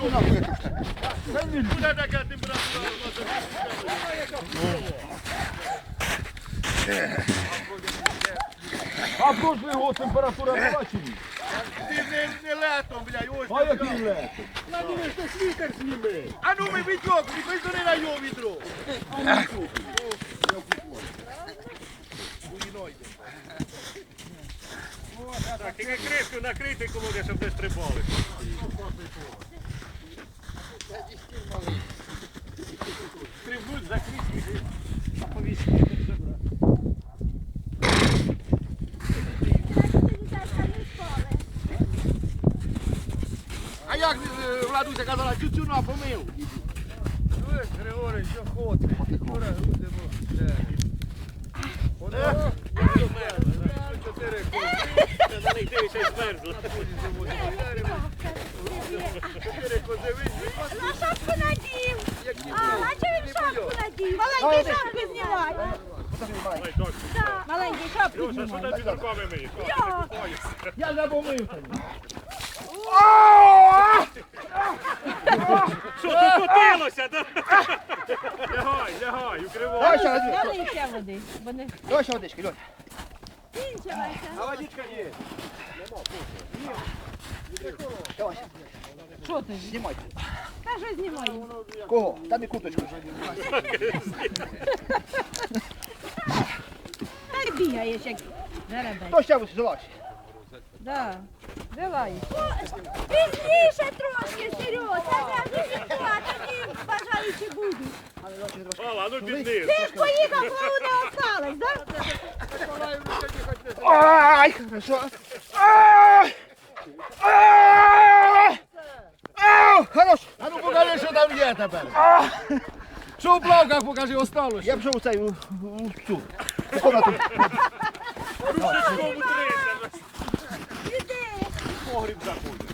Буде така температура. А прошлий год температура була чи ні? Ти не, не летом, блядь, ось. А який лед? На дивись, ти світер зніми. А ну ми відьок, ми не на його відро. Так, тільки кришку накрити колоди, щоб не стрибали. А як е, Владуся казала, тютюну а помив? Чуєш, Григорій, що хоче? Скоро будемо. Чотири Це на них дивишся і змерзло. чотири кози На шапку надів. А, надів? Маленький шапку знімай. Ой. Маленький шапку Льоша, що ти під руками миєш? Я. Я забомив тоді. Що тут котилося? да? Лягай, лягай, укривай. Ще води. Налийся води. бо не ще водички, Льонь. кінчилася. А водичка є. Давай, Що ти? знімай. Та що знімай? Кого? Та не курточку. Так бігаєш, як жеребець. Хто ще залазь? Да. Давай. Пізніше трошки, Серйоз. Та не тоді бажаючи будуть. Мала, ну підниз. Ти ж поїхав, коли не осталось, да? Ай, хорошо. Ай! Ай! Ау, хорош. А ну покажи, тепер. Що в плавках покажи, осталось? Я пішов у цей, у, у цю. У комнату. Рушечком утрися. Іди. Погріб заходь.